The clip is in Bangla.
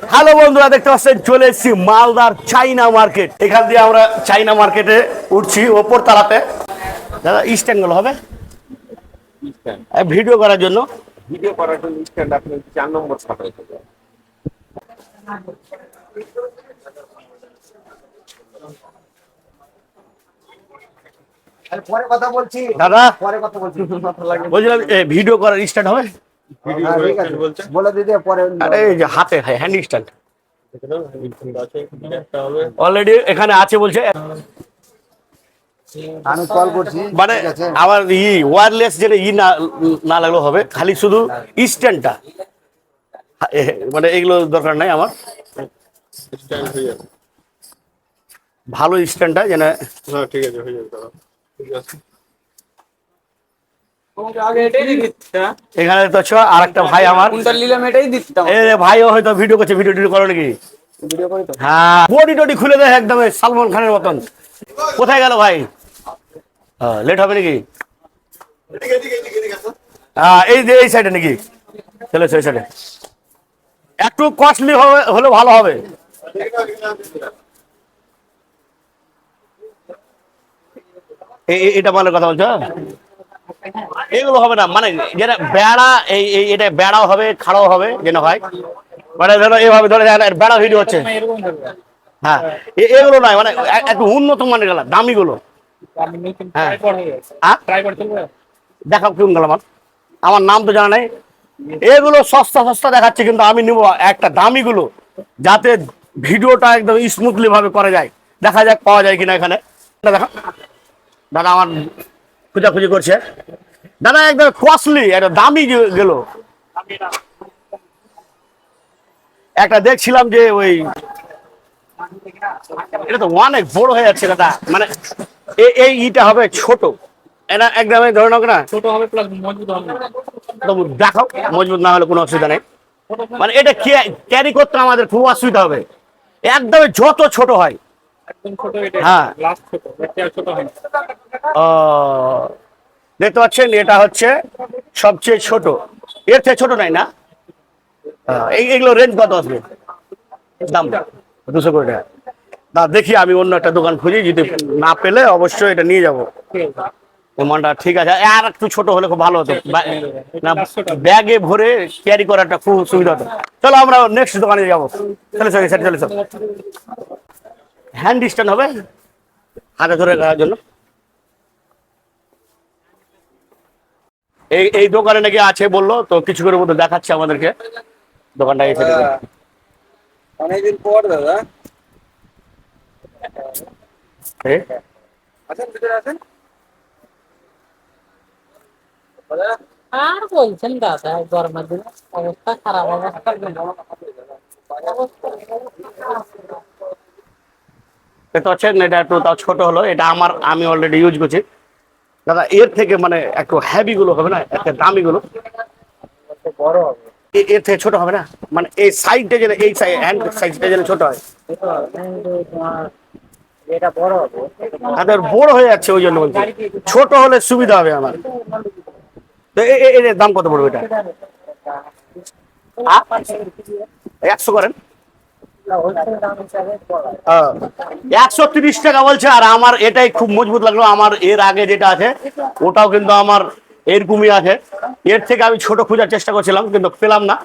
হ্যালো বন্ধুরা দেখতে পাচ্ছেন চলে এসেছি মালদার চাইনা মার্কেট। এখান দিয়ে আমরা চাইনা মার্কেটে উঠছি ওপর তালাতে। দাদা স্ট্যান্ডগুলো হবে? ভিডিও করার জন্য। ভিডিও করার জন্য স্ট্যান্ড আপনি চার নম্বর ছাপাই পরে কথা বলছি। দাদা? পরে কথা বলছি বলছিলাম ভিডিও করার স্টার্ট হবে? হ্যাঁ, বলে দিদি পরে আরে হাতে হ্যান্ড স্ট্যান্ড। অলরেডি এখানে আছে বলছে। আমি কল করছি মানে আমার ই ওয়্যারলেস যেটা ই না না লাগলেও হবে খালি শুধু স্ট্যান্ডটা। মানে এগুলো দরকার নাই আমার। হয়ে ভালো স্ট্যান্ডটা যেন হ্যাঁ ঠিক আছে হয়ে যাবে ঠিক আছে তোমাকে আগে এটাই দিয়ে দিতাম এখানে তো ছ আর একটা ভাই আমার। ভাইও হয়তো ভিডিও করছে ভিডিও টিডিও করো নাকি হ্যাঁ। বডি টডি খুলে দেয় একদম সালমান খানের মতন। কোথায় গেল ভাই? লেট হবে নাকি? হ্যাঁ এই যে এই সাইডে নাকি? চলে এই সাইডে একটু কস্টলি হবে হলে ভালো হবে। এটা মানে কথা বলছো এগুলো হবে না মানে যেটা বেড়া, এই এটা বেড়াও হবে, খাড়াও হবে, যেন হয়। মানে ধরো এভাবে ধরে বেড়া ভিডিও হচ্ছে। হ্যাঁ এগুলো নয় মানে একটু উন্নত মানের গেলা আমি নতুন হ্যাঁ। দেখাও গেল আমার আমার নাম তো জানা নেই। এগুলো সস্তা সস্তা দেখাচ্ছে, কিন্তু আমি নিব একটা দামিগুলো, যাতে ভিডিওটা একদম স্মুথলি ভাবে করা যায়। দেখা যাক পাওয়া যায় কিনা এখানে। দেখা দাদা আমার খোঁজাখুঁজি করছে। দাদা একদম কস্টলি একটা দামি গেল। একটা দেখছিলাম যে ওই এটা তো অনেক বড় হয়ে যাচ্ছে দাদা। মানে এই ইটা হবে ছোট। এটা একদম ধরে নাও না? ছোট হবে প্লাস মজবুত হবে। তো দেখাও মজবুত না হলে কোনো অসুবিধা নেই। মানে এটা ক্যারি করতে আমাদের খুব অসুবিধা হবে। একদম যত ছোট হয়। একদম ছোট এটা। হ্যাঁ। লাস্ট ছোট ছোট হয় ও, দেখতে পাচ্ছেন, এটা হচ্ছে সবচেয়ে ছোট। এর থেকে ছোট নাই না? এই এগুলো রেঞ্জ কত আসবে? দাম দুশো কোটি টাকা। না, দেখি, আমি অন্য একটা দোকান খুঁজি, যদি না পেলে অবশ্যই এটা নিয়ে যাব। এমনটা ঠিক আছে। আর একটু ছোট হলে খুব ভালো হতো। না, ব্যাগে ভরে ক্যারি করাটা খুব সুবিধা হতো। চলো আমরা নেক্সট দোকানে যাব। চলে চলে সেটা চলে, চলো হ্যান্ড স্ট্যান্ড হবে? হাতে ধরে রাখার জন্য। এই এই দোকানে নাকি আছে বলল তো কিছু করে মধ্যে দেখাচ্ছে আমাদেরকে। দোকানটা এসে দেখুন। অনেকদিন পর দাদা। আছেন ভিতরে আর বলছেন দাদা গরমের দিনে অবস্থা খারাপ অবস্থা। দেখতে পাচ্ছেন এটা একটু তাও ছোট হলো এটা আমার আমি অলরেডি ইউজ করছি। দাদা এর থেকে মানে একটু হেভি গুলো হবে না? একটা দামি গুলো? বড় হবে। এর থেকে ছোট হবে না? মানে এই সাইডটা যেন এই সাইড হ্যান্ড সাইজটা যেন ছোট হয়। এটা বড় হবে। তাদের বড় হয়ে যাচ্ছে ওই জন্য বলছি। ছোট হলে সুবিধা হবে আমার। তো এর দাম কত পড়বে এটা? একশো করেন হোলসেল দাম হিসাবে বড় একশো তিরিশ টাকা বলছে, আর আমার এটাই খুব মজবুত লাগল, আমার এর আগে যেটা আছে, ওটাও কিন্তু আমার এরকমই আছে। এর থেকে আমি ছোট খোঁজার চেষ্টা করছিলাম, কিন্তু পেলাম না।